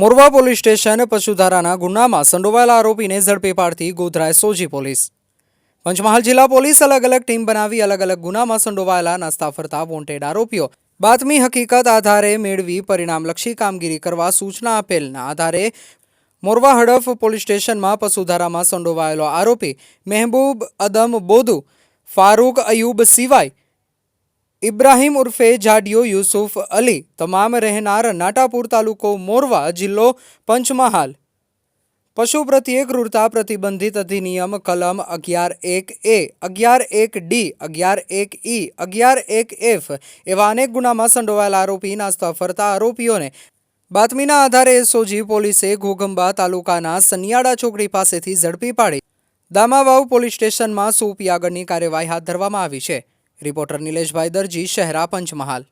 મોરવા police station પશુધારાના ગુનામાં સંડોવાયેલા આરોપીને ઝડપી પાડતી ગોધરાય સોજી પોલીસ. પંચમહાલ જિલ્લા પોલીસ અલગ અલગ ટીમ બનાવી અલગ અલગ ગુનામાં સંડોવાયેલા નાસ્તા ફરતા વોન્ટેડ આરોપીઓ. બાતમી હકીકત આધારે મેળવી પરિણામલક્ષી કામગીરી કરવા સૂચના આપેલના આધારે મોરવા હડફ પોલીસ સ્ટેશનમાં પશુધારામાં સંડોવાયેલો આરોપી મહેબૂબ અદમ બોદુ ફારૂક અયુબ સિવાય ઇબ્રાહિમ ઉર્ફે જાડિયો યુસુફ અલી, તમામ રહેનાર નાટાપુર તાલુકો મોરવા જિલ્લો પંચમહાલ. પશુ પ્રત્યે ક્રૂરતા પ્રતિબંધિત અધિનિયમ કલમ અગિયાર એક એ, અગિયાર એક ડી, અગિયાર એક ઈ, અગિયાર એક એફ એવા અનેક ગુનામાં સંડોવાયેલ આરોપી નાસ્તા આરોપીઓને બાતમીના આધારે એસઓજી પોલીસે ઘોઘંબા તાલુકાના સનિયાડા ચોકડી પાસેથી ઝડપી પાડી. દામાવાવ પોલીસ સ્ટેશનમાં સોંપી આગળની કાર્યવાહી હાથ ધરવામાં આવી છે. રિપોર્ટર નિલેશભાઈ દરજી શહેરા પંચમહાલ.